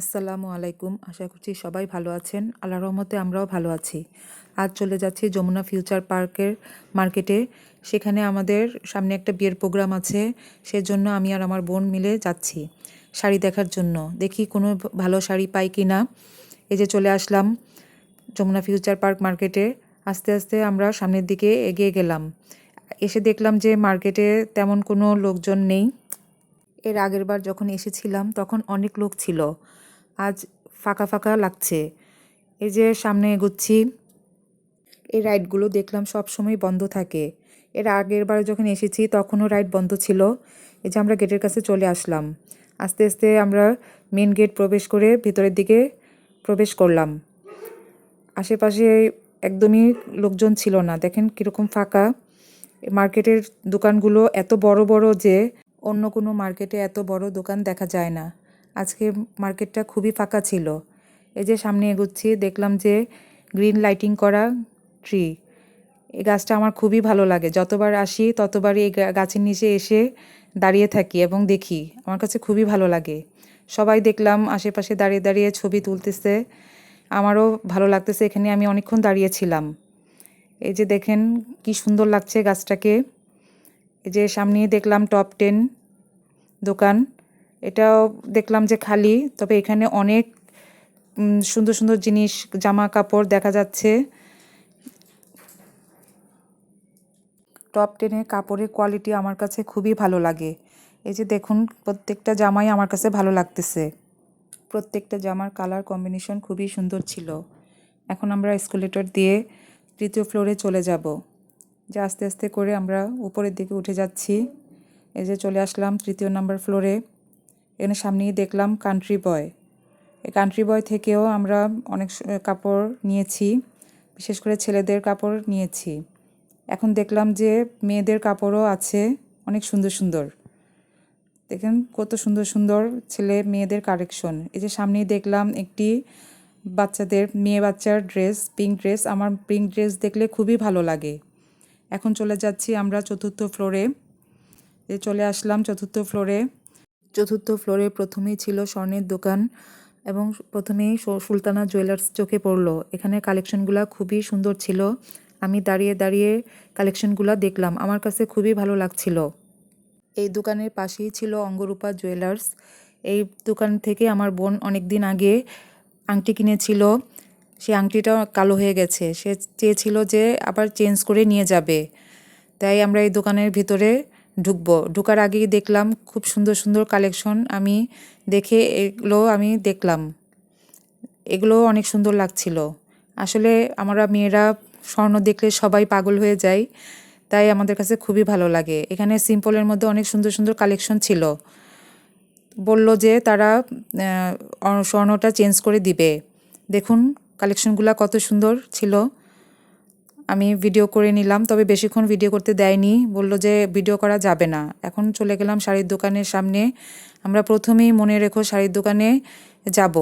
আসসালামু আলাইকুম। আশা করছি সবাই ভালো আছেন। আল্লাহ রহমতে আমরাও ভালো আছি। আজ চলে যাচ্ছি যমুনা ফিউচার পার্কের মার্কেটে। সেখানে আমাদের সামনে একটা বিয়ের প্রোগ্রাম আছে। সেজন্য আমি আর আমার বোন মিলে যাচ্ছি শাড়ি দেখার জন্য। দেখি কোনো ভালো শাড়ি পাই কি না। এই যে চলে আসলাম যমুনা ফিউচার পার্ক মার্কেটে। আস্তে আস্তে আমরা সামনের দিকে এগিয়ে গেলাম। এসে দেখলাম যে মার্কেটে তেমন কোনো লোকজন নেই। এর আগের বার যখন এসেছিলাম তখন অনেক লোক ছিল। আজ ফাঁকা ফাঁকা লাগছে। এই যে সামনে এগোচ্ছি। এই রাইডগুলো দেখলাম সব সময় বন্ধ থাকে। এর আগের বার যখন এসেছি তখনও রাইড বন্ধ ছিল। এই যে আমরা গেটের কাছে চলে আসলাম। আস্তে আস্তে আমরা মেন গেট প্রবেশ করে ভিতরের দিকে প্রবেশ করলাম। আশেপাশে একদমই লোকজন ছিল না। দেখেন কীরকম ফাঁকা। মার্কেটের দোকানগুলো এত বড় বড় যে অন্য কোনো মার্কেটে এত বড় দোকান দেখা যায় না। আজকে মার্কেটটা খুবই ফাঁকা ছিল। এই যে সামনে এগুচ্ছি, দেখলাম যে গ্রিন লাইটিং করা ট্রি এই গাছটা আমার খুবই ভালো লাগে। যতবার আসি, ততবারই এই গাছের নিচে এসে দাঁড়িয়ে থাকি এবং দেখি। আমার কাছে খুবই ভালো লাগে। সবাই দেখলাম আশেপাশে দাঁড়িয়ে দাঁড়িয়ে ছবি তুলতেছে। আমারও ভালো লাগতেছে, এখানে আমি অনেকক্ষণ দাঁড়িয়েছিলাম। এই যে দেখেন, কি সুন্দর লাগছে গাছটাকে। এই যে সামনে দেখলাম টপ টেন দোকান। এটাও দেখলাম যে খালি, তবে এখানে অনেক সুন্দর সুন্দর জিনিস জামা কাপড় দেখা যাচ্ছে। টপ টেনে কাপড়ের কোয়ালিটি আমার কাছে খুবই ভালো লাগে। এই যে দেখুন, প্রত্যেকটা জামাই আমার কাছে ভালো লাগতেছে। প্রত্যেকটা জামার কালার কম্বিনেশন খুবই সুন্দর ছিল। এখন আমরা এসকুলেটর দিয়ে তৃতীয় ফ্লোরে চলে যাব। যে আস্তে আস্তে করে আমরা উপরের দিকে উঠে যাচ্ছি। এই যে চলে আসলাম তৃতীয় নাম্বার ফ্লোরে এখানে সামনেই দেখলাম কান্ট্রি বয় এই কান্ট্রি বয় থেকেও আমরা অনেক কাপড় নিয়েছি, বিশেষ করে ছেলেদের কাপড় নিয়েছি। এখন দেখলাম যে মেয়েদের কাপড়ও আছে, অনেক সুন্দর সুন্দর। দেখেন কত সুন্দর সুন্দর ছেলে মেয়েদের কালেকশন এই যে সামনেই দেখলাম একটি বাচ্চাদের, মেয়ে বাচ্চার ড্রেস পিঙ্ক ড্রেস আমার পিঙ্ক ড্রেস দেখলে খুবই ভালো লাগে। এখন চলে যাচ্ছি আমরা চতুর্থ ফ্লোরে চলে আসলাম চতুর্থ ফ্লোরে চতুর্থ ফ্লোরে প্রথমেই ছিল স্বর্ণের দোকান এবং প্রথমেই সুলতানা জুয়েলার্স চোখে পড়ল। এখানে কালেকশনগুলো খুবই সুন্দর ছিল। আমি দাঁড়িয়ে দাঁড়িয়ে কালেকশনগুলো দেখলাম। আমার কাছে খুবই ভালো লাগছিল। এই দোকানের পাশেই ছিল অঙ্গরূপা জুয়েলার্স এই দোকান থেকে আমার বোন অনেক দিন আগে আংটি কিনেছিল। সেই আংটিটা কালো হয়ে গেছে। সে চেয়েছিল যে আবার চেঞ্জ করে নিয়ে যাবে। তাই আমরা এই দোকানের ভিতরে ঢুকবো। ঢুকার আগেই দেখলাম খুব সুন্দর সুন্দর কালেকশন আমি দেখে এগুলো আমি দেখলাম। এগুলো অনেক সুন্দর লাগছিল। আসলে আমরা মেয়েরা স্বর্ণ দেখলে সবাই পাগল হয়ে যায় তাই আমাদের কাছে খুবই ভালো লাগে। এখানে সিম্পলের মধ্যে অনেক সুন্দর সুন্দর কালেকশন ছিল। বলল যে তারা স্বর্ণটা চেঞ্জ করে দিবে। দেখুন কালেকশনগুলো কত সুন্দর ছিল। আমি ভিডিও করে নিলাম, তবে বেশিক্ষণ ভিডিও করতে দেয়নি। বলল যে ভিডিও করা যাবে না। এখন চলে গেলাম শাড়ির দোকানের সামনে। আমরা প্রথমেই মনে রেখো শাড়ির দোকানে যাব।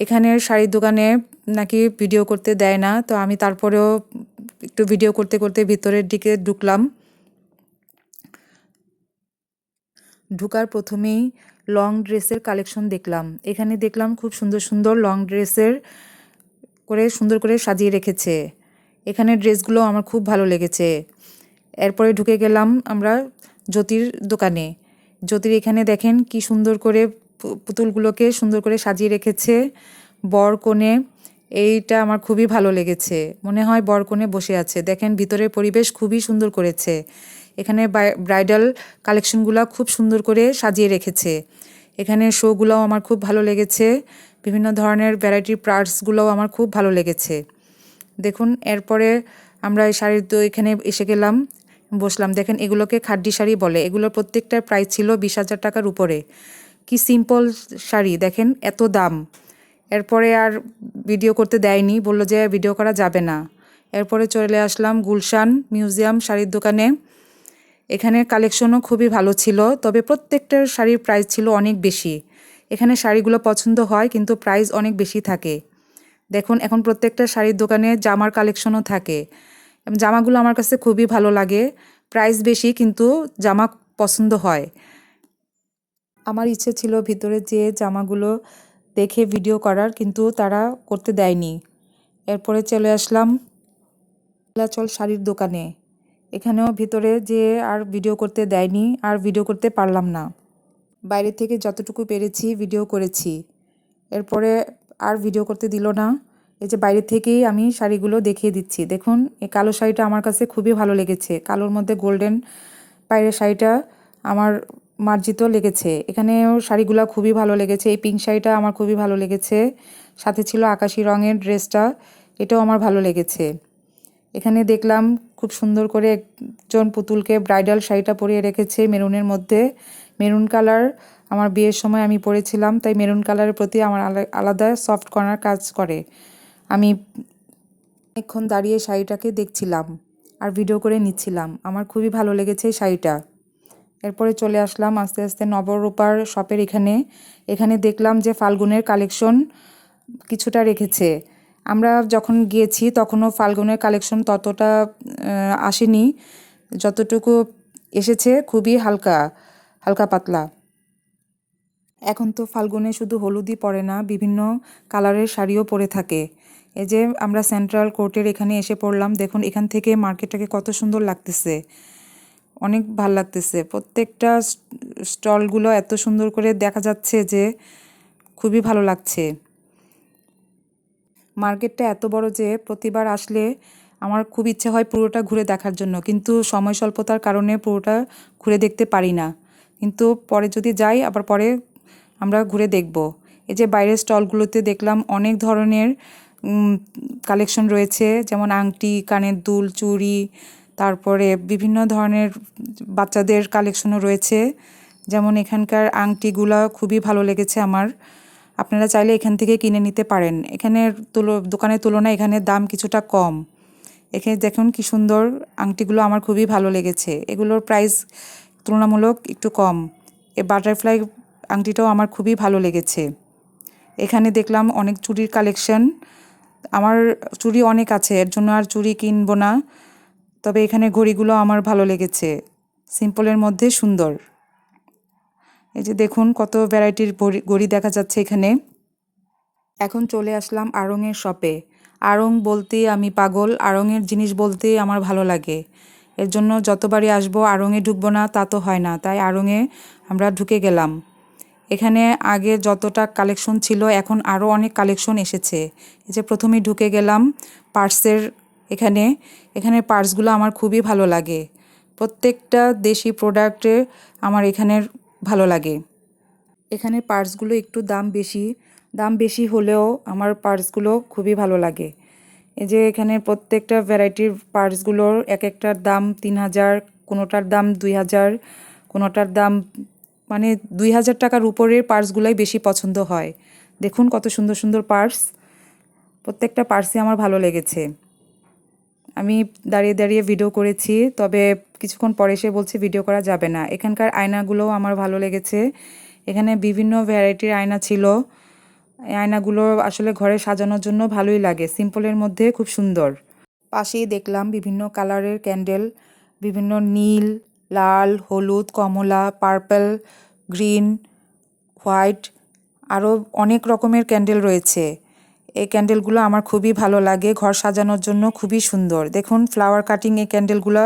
এখানের শাড়ির দোকানে নাকি ভিডিও করতে দেয় না, তো আমি তারপরেও একটু ভিডিও করতে করতে ভিতরের দিকে ঢুকলাম। ঢুকার প্রথমেই লং ড্রেসের কালেকশন দেখলাম। এখানে দেখলাম খুব সুন্দর সুন্দর লং ড্রেসের করে সুন্দর করে সাজিয়ে রেখেছে। এখানে ড্রেসগুলো আমার খুব ভালো লেগেছে। এরপরে ঢুকে গেলাম আমরা জ্যোতির দোকানে। জ্যোতির এখানে দেখেন কি সুন্দর করে পুতুলগুলোকে সুন্দর করে সাজিয়ে রেখেছে। বর কোণে এইটা আমার খুবই ভালো লেগেছে। মনে হয় বর কোণে বসে আছে। দেখেন ভিতরের পরিবেশ খুবই সুন্দর করেছে। এখানে ব্রাইডাল কালেকশনগুলো খুব সুন্দর করে সাজিয়ে রেখেছে। এখানে শোগুলোও আমার খুব ভালো লেগেছে। বিভিন্ন ধরনের ভ্যারাইটি পার্টসগুলোও আমার খুব ভালো লেগেছে। দেখুন, এরপরে আমরা এই শাড়ির তো এখানে এসে গেলাম, বসলাম। দেখেন, এগুলোকে খাড্ডি শাড়ি বলে। এগুলোর প্রত্যেকটার প্রাইস ছিল বিশ হাজার টাকার উপরে। কি সিম্পল শাড়ি, দেখেন, এত দাম। এরপরে আর ভিডিও করতে দেয়নি, বলল যে ভিডিও করা যাবে না। এরপরে চলে আসলাম গুলশান মিউজিয়াম শাড়ির দোকানে। এখানে কালেকশনও খুবই ভালো ছিল, তবে প্রত্যেকটার শাড়ির প্রাইস ছিল অনেক বেশি। এখানে শাড়িগুলো পছন্দ হয়, কিন্তু প্রাইস অনেক বেশি থাকে। দেখুন, এখন প্রত্যেকটা শাড়ির দোকানে জামার কালেকশনও থাকে। জামাগুলো আমার কাছে খুবই ভালো লাগে। প্রাইস বেশি, কিন্তু জামা পছন্দ হয়। আমার ইচ্ছে ছিল ভিতরে যে জামাগুলো দেখে ভিডিও করার, কিন্তু তারা করতে দেয়নি। এরপরে চলে আসলাম নীলাচল শাড়ির দোকানে। এখানেও ভিতরে যে আর ভিডিও করতে দেয়নি, আর ভিডিও করতে পারলাম না। বাইরে থেকে যতটুকু পেরেছি ভিডিও করেছি। এরপরে আর ভিডিও করতে দিল না। এই যে বাইরে থেকেই আমি শাড়িগুলো দেখিয়ে দিচ্ছি। দেখুন, এই কালো শাড়িটা আমার কাছে খুবই ভালো লেগেছে। কালোর মধ্যে গোল্ডেন পায়ের শাড়িটা আমার মার্জিত লেগেছে। এখানেও শাড়িগুলো খুবই ভালো লেগেছে। এই পিঙ্ক শাড়িটা আমার খুবই ভালো লেগেছে। সাথে ছিল আকাশি রঙের ড্রেসটা, এটাও আমার ভালো লেগেছে। এখানে দেখলাম খুব সুন্দর করে একজন পুতুলকে ব্রাইডাল শাড়িটা পরিয়ে রেখেছে মেরুনের মধ্যে। মেরুন কালার আমার বিয়ের সময় আমি পরেছিলাম তাই মেরুন কালারের প্রতি আমার আলাদা সফট কর্নার কাজ করে। আমি অনেকক্ষণ দাঁড়িয়ে শাড়িটাকে দেখছিলাম আর ভিডিও করে নিচ্ছিলাম। আমার খুবই ভালো লেগেছে এই শাড়িটা। এরপরে চলে আসলাম আস্তে আস্তে নবরূপার শপের এখানে। এখানে দেখলাম যে ফাল্গুনের কালেকশন কিছুটা রেখেছে। আমরা যখন গিয়েছি তখনও ফাল্গুনের কালেকশন ততটা আসেনি। যতটুকু এসেছে খুবই হালকা হালকা পাতলা। এখন তো ফাল্গুনে শুধু হলুদই পরে না, বিভিন্ন কালারের শাড়িও পরে থাকে। এই যে আমরা সেন্ট্রাল কোর্টের এখানে এসে পড়লাম, দেখুন এখান থেকে মার্কেটটাকে কত সুন্দর লাগতেছে। অনেক ভালো লাগতেছে। প্রত্যেকটা স্টলগুলো এত সুন্দর করে দেখা যাচ্ছে যে খুবই ভালো লাগছে। মার্কেটটা এত বড় যে প্রতিবার আসলে আমার খুব ইচ্ছে হয় পুরোটা ঘুরে দেখার জন্য, কিন্তু সময় স্বল্পতার কারণে পুরোটা ঘুরে দেখতে পারি না। কিন্তু পরে যদি যাই, আবার পরে আমরা ঘুরে দেখব। এই যে বাইরের স্টলগুলোতে দেখলাম অনেক ধরনের কালেকশন রয়েছে, যেমন আংটি, কানের দুল, চুড়ি, তারপরে বিভিন্ন ধরনের বাচ্চাদের কালেকশনও রয়েছে। যেমন এখানকার আংটিগুলো খুবই ভালো লেগেছে আমার। আপনারা চাইলে এখান থেকে কিনে নিতে পারেন। এখানের তুলো, দোকানের তুলনায় এখানে দাম কিছুটা কম। এখানে দেখুন কি সুন্দর আংটিগুলো আমার খুবই ভালো লেগেছে। এগুলোর প্রাইস তুলনামূলক একটু কম। এ বাটারফ্লাই আংটিটাও আমার খুবই ভালো লেগেছে। এখানে দেখলাম অনেক চুড়ির কালেকশন। আমার চুড়ি অনেক আছে, এর জন্য আর চুড়ি কিনবো না। তবে এখানে ঘড়িগুলো আমার ভালো লেগেছে। সিম্পলের মধ্যে সুন্দর। এই যে দেখুন কত ভ্যারাইটির ঘড়ি দেখা যাচ্ছে এখানে। এখন চলে আসলাম আড়ংয়ের শপে। আড়ং বলতে আমি পাগল আড়ংয়ের জিনিস বলতে আমার ভালো লাগে। এর জন্য যতবারই আসব আড়ংয়ে ঢুকবো না, তা তো হয় না। তাই আড়ংয়ে আমরা ঢুকে গেলাম। এখানে আগে যতটা কালেকশন ছিল, এখন আরও অনেক কালেকশন এসেছে। এই যে প্রথমেই ঢুকে গেলাম পার্সের এখানে। এখানে পার্সগুলো আমার খুবই ভালো লাগে। প্রত্যেকটা দেশি প্রোডাক্টে আমার এখানের ভালো লাগে। এখানে পার্সগুলো একটু দাম বেশি। দাম বেশি হলেও আমার পার্সগুলো খুবই ভালো লাগে। এই যে এখানে প্রত্যেকটা ভ্যারাইটির পার্সগুলোর এক একটার দাম তিন হাজার, কোনোটার দাম দুই হাজার, কোনোটার দাম মানে দুই হাজার টাকার উপরের পার্সগুলোই বেশি পছন্দ হয়। দেখুন কত সুন্দর সুন্দর পার্স। প্রত্যেকটা পার্সই আমার ভালো লেগেছে। আমি দাঁড়িয়ে দাঁড়িয়ে ভিডিও করেছি, তবে কিছুক্ষণ পরে এসে বলছে ভিডিও করা যাবে না। এখানকার আয়নাগুলোও আমার ভালো লেগেছে। এখানে বিভিন্ন ভ্যারাইটির আয়না ছিল। এই আয়নাগুলো আসলে ঘরে সাজানোর জন্য ভালোই লাগে। সিম্পলের মধ্যে খুব সুন্দর। পাশেই দেখলাম বিভিন্ন কালারের ক্যান্ডেল বিভিন্ন নীল লাল, হলুদ, কমলা, পার্পল, গ্রিন, হোয়াইট আরও অনেক রকমের ক্যান্ডেল রয়েছে। এই ক্যান্ডেলগুলো আমার খুবই ভালো লাগে। ঘর সাজানোর জন্য খুবই সুন্দর। দেখুন, ফ্লাওয়ার কাটিং এই ক্যান্ডেলগুলো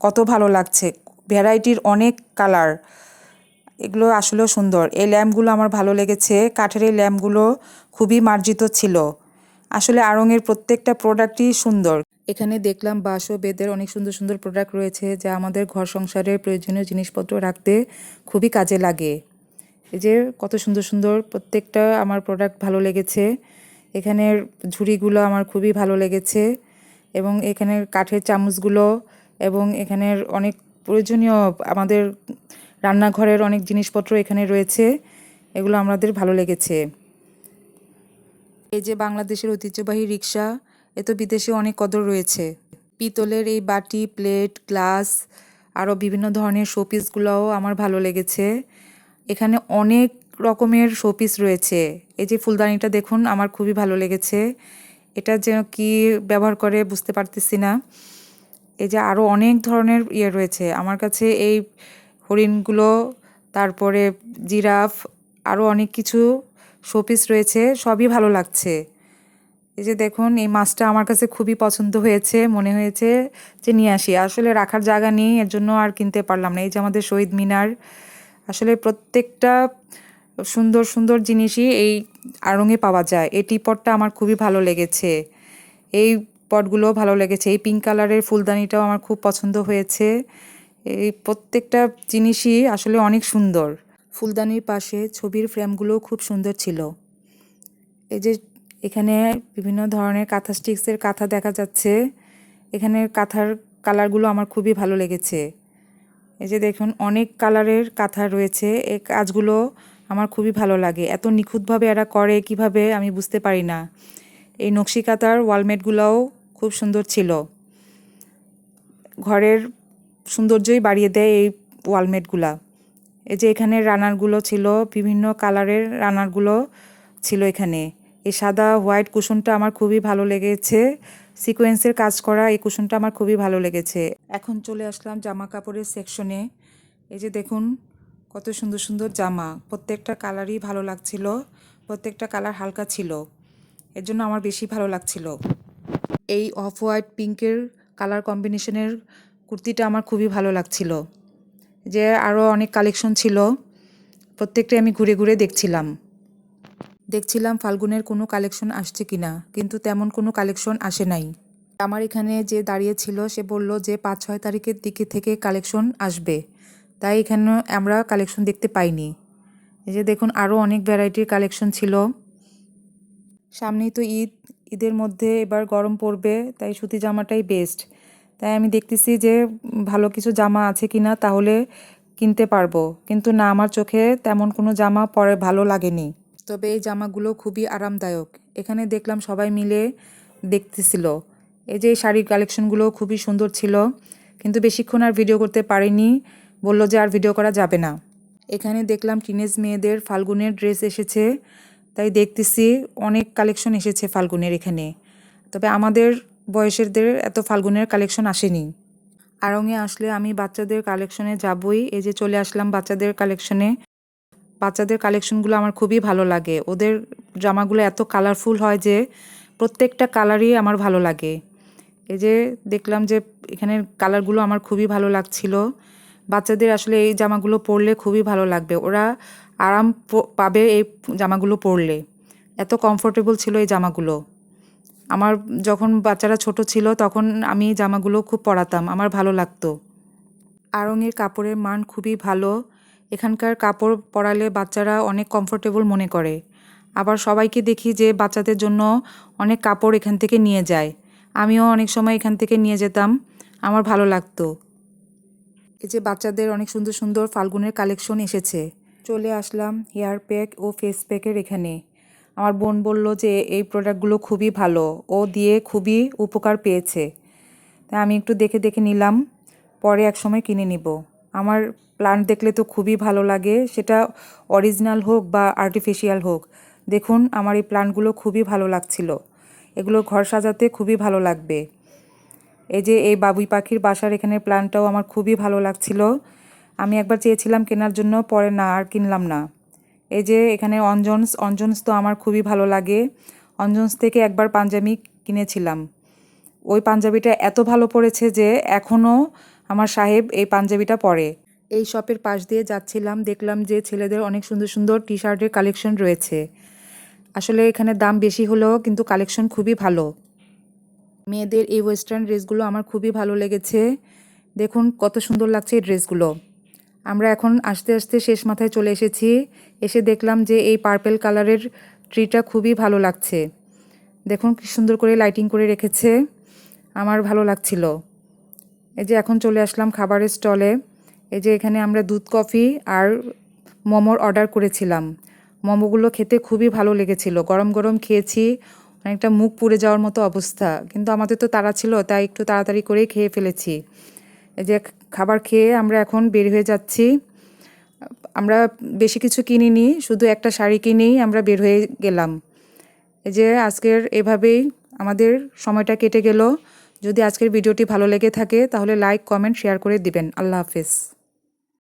কত ভালো লাগছে। ভ্যারাইটির অনেক কালার। এগুলো আসলেও সুন্দর। এই ল্যাম্পগুলো আমার ভালো লেগেছে। কাঠের এই ল্যাম্পগুলো খুবই মার্জিত ছিল। আসলে আড়ংয়ের প্রত্যেকটা প্রোডাক্টই সুন্দর। এখানে দেখলাম বাঁশ ও বেদের অনেক সুন্দর সুন্দর প্রোডাক্ট রয়েছে যা আমাদের ঘর সংসারের প্রয়োজনীয় জিনিসপত্র রাখতে খুবই কাজে লাগে। এই যে কত সুন্দর সুন্দর প্রত্যেকটা আমার প্রোডাক্ট ভালো লেগেছে। এখানের ঝুড়িগুলো আমার খুবই ভালো লেগেছে এবং এখানের কাঠের চামচগুলো এবং এখানের অনেক প্রয়োজনীয় আমাদের রান্নাঘরের অনেক জিনিসপত্র এখানে রয়েছে, এগুলো আমাদের ভালো লেগেছে। এই যে বাংলাদেশের ঐতিহ্যবাহী রিক্সা এ তো বিদেশে অনেক কদর রয়েছে। পিতলের এই বাটি, প্লেট, গ্লাস, আরও বিভিন্ন ধরনের শোপিসগুলোও আমার ভালো লেগেছে। এখানে অনেক রকমের শোপিস রয়েছে। এই যে ফুলদানিটা দেখুন, আমার খুবই ভালো লেগেছে। এটা যেন কি ব্যবহার করে বুঝতে পারতেছি না। এই যে আরও অনেক ধরনের ইয়ে রয়েছে। আমার কাছে এই হরিণগুলো, তারপরে জিরাফ, আরও অনেক কিছু শোপিস রয়েছে, সবই ভালো লাগছে। এই যে দেখুন, এই মাছটা আমার কাছে খুবই পছন্দ হয়েছে, মনে হয়েছে যে নিয়ে আসি। আসলে রাখার জায়গা নেই, এর জন্য আর কিনতে পারলাম না। এই যে আমাদের শহীদ মিনার, আসলে প্রত্যেকটা সুন্দর সুন্দর জিনিসই এই আড়ঙে পাওয়া যায়। এই টিপটটা আমার খুবই ভালো লেগেছে। এই পটগুলো ভালো লেগেছে। এই পিঙ্ক কালারের ফুলদানিটাও আমার খুব পছন্দ হয়েছে। এই প্রত্যেকটা জিনিসই আসলে অনেক সুন্দর। ফুলদানির পাশে ছবির ফ্রেমগুলো খুব সুন্দর ছিল। এই যে এখানে বিভিন্ন ধরনের কাঁথা স্টিক্সের কাঁথা দেখা যাচ্ছে। এখানে কাঁথার কালারগুলো আমার খুবই ভালো লেগেছে। এই যে দেখুন, অনেক কালারের কাঁথা রয়েছে। এই কাজগুলো আমার খুবই ভালো লাগে। এত নিখুঁতভাবে এরা করে, কীভাবে আমি বুঝতে পারি না। এই নকশি কাঁথার ওয়ালমেটগুলোও খুব সুন্দর ছিল। ঘরের সৌন্দর্যই বাড়িয়ে দেয় এই ওয়ালমেটগুলা এই যে এখানে রানারগুলো ছিল, বিভিন্ন কালারের রানারগুলো ছিল এখানে। এই সাদা হোয়াইট কুশনটা আমার খুবই ভালো লেগেছে। সিকোয়েন্সের কাজ করা এই কুশনটা আমার খুবই ভালো লেগেছে। এখন চলে আসলাম জামা কাপড়ের সেকশনে। এই যে দেখুন, কত সুন্দর সুন্দর জামা। প্রত্যেকটা কালারই ভালো লাগছিল, প্রত্যেকটা কালার হালকা ছিল। এর জন্য আমার বেশি ভালো লাগছিল। এই অফ হোয়াইট পিঙ্কের কালার কম্বিনেশনের কুর্তিটা আমার খুবই ভালো লাগছিল। যে আরও অনেক কালেকশন ছিল, প্রত্যেকটাই আমি ঘুরে ঘুরে দেখছিলাম। দেখছিলাম ফাল্গুনের কোনো কালেকশন আসছে কিনা, কিন্তু তেমন কোনো কালেকশন আসে নাই। আমার এখানে যে দাঁড়িয়ে ছিল, সে বলল যে পাঁচ ছয় তারিখের দিকে থেকে কালেকশন আসবে। তাই এখানে আমরা কালেকশন দেখতে পাইনি। এই যে দেখুন, আরও অনেক ভ্যারাইটির কালেকশন ছিল। সামনেই তো ঈদ, ঈদের মধ্যে এবার গরম পড়বে, তাই সুতি জামাটাই বেস্ট। তাই আমি দেখতেছি যে ভালো কিছু জামা আছে কি না তাহলে কিনতে পারব। কিন্তু না, আমার চোখে তেমন কোনো জামা পরে ভালো লাগেনি। তবে এই জামাগুলো খুবই আরামদায়ক। এখানে দেখলাম সবাই মিলে দেখতেছিল। এই যে শাড়ির কালেকশনগুলো খুবই সুন্দর ছিল, কিন্তু বেশিক্ষণ আর ভিডিও করতে পারিনি। বলল যে আর ভিডিও করা যাবে না। এখানে দেখলাম টিনেজ মেয়েদের ফাল্গুনের ড্রেস এসেছে, তাই দেখতেছি অনেক কালেকশন এসেছে ফাল্গুনের এখানে। তবে আমাদের বয়সেরদের এত ফাল্গুনের কালেকশন আসেনি। আড়ঙে আসলে আমি বাচ্চাদের কালেকশনে যাবই। এই যে চলে আসলাম বাচ্চাদের কালেকশনে। বাচ্চাদের কালেকশনগুলো আমার খুবই ভালো লাগে। ওদের জামাগুলো এত কালারফুল হয় যে প্রত্যেকটা কালারই আমার ভালো লাগে। এই যে দেখলাম যে এখানের কালারগুলো আমার খুবই ভালো লাগছিল। বাচ্চাদের আসলে এই জামাগুলো পরলে খুবই ভালো লাগবে। ওরা আরাম পাবে এই জামাগুলো পরলে। এত কমফোর্টেবল ছিল এই জামাগুলো। আমার যখন বাচ্চারা ছোট ছিল তখন আমি জামাগুলো খুব পরাতাম। আমার ভালো লাগতো। আড়ঙের কাপড়ের মান খুবই ভালো। এখানকার কাপড় পরালে বাচ্চারা অনেক কমফোর্টেবল মনে করে। আবার সবাইকে দেখি যে বাচ্চাদের জন্য অনেক কাপড় এখান থেকে নিয়ে যায়। আমিও অনেক সময় এখান থেকে নিয়ে যেতাম। আমার ভালো লাগতো। এই যে বাচ্চাদের অনেক সুন্দর সুন্দর ফাল্গুনের কালেকশন এসেছে। চলে আসলাম হেয়ার প্যাক ও ফেস প্যাকের এখানে। আমার বোন বলল যে এই প্রোডাক্টগুলো খুবই ভালো। ও দিয়ে খুবই উপকার পেয়েছে। তাই আমি একটু দেখে দেখে নিলাম। পরে এক সময় কিনে নিব। আমার প্লান্ট দেখলে তো খুবই ভালো লাগে। সেটা অরিজিনাল হোক বা আর্টিফিশিয়াল হোক। দেখুন, আমার এই প্লান্টগুলো খুবই ভালো লাগছিল। এগুলো ঘর সাজাতে খুবই ভালো লাগবে। এই যে এই বাবুই পাখির বাসার এখানে প্লান্টটাও আমার খুবই ভালো লাগছিল। আমি একবার চেয়েছিলাম কেনার জন্য, পরে না, আর কিনলাম না। এই যে এখানে অঞ্জনস অঞ্জনস তো আমার খুবই ভালো লাগে। অঞ্জনস থেকে একবার পাঞ্জাবি কিনেছিলাম। ওই পাঞ্জাবিটা এত ভালো পড়েছে যে এখনও আমার সাহেব এই পাঞ্জাবিটা পরে। এই শপের পাশ দিয়ে যাচ্ছিলাম, দেখলাম যে ছেলেদের অনেক সুন্দর সুন্দর টি শার্টের কালেকশন রয়েছে। আসলে এখানে দাম বেশি হলেও কিন্তু কালেকশন খুবই ভালো। মেয়েদের এই ওয়েস্টার্ন ড্রেসগুলো আমার খুবই ভালো লেগেছে। দেখুন কত সুন্দর লাগছে এই ড্রেসগুলো আমরা এখন আস্তে আস্তে শেষ মাথায় চলে এসেছি। এসে দেখলাম যে এই পার্পেল কালারের ট্রিটা খুবই ভালো লাগছে। দেখুন কি সুন্দর করে লাইটিং করে রেখেছে। আমার ভালো লাগছিল। এই যে এখন চলে আসলাম খাবারের স্টলে। এই যে এখানে আমরা দুধ, কফি আর মোমোর অর্ডার করেছিলাম। মোমোগুলো খেতে খুবই ভালো লেগেছিল। গরম গরম খেয়েছি, অনেকটা মুখ পুড়ে যাওয়ার মতো অবস্থা। কিন্তু আমাদের তো তাড়া ছিল, তাই একটু তাড়াতাড়ি করেই খেয়ে ফেলেছি। এই যে খাবার খেয়ে আমরা এখন বের হয়ে যাচ্ছি। আমরা বেশি কিছু কিনিনি, শুধু একটা শাড়ি কিনেই আমরা বের হয়ে গেলাম। এই যে আজকের এভাবেই আমাদের সময়টা কেটে গেল। যদি আজকের ভিডিওটি ভালো লেগে থাকে তাহলে লাইক কমেন্ট শেয়ার করে দিবেন। আল্লাহ হাফেজ।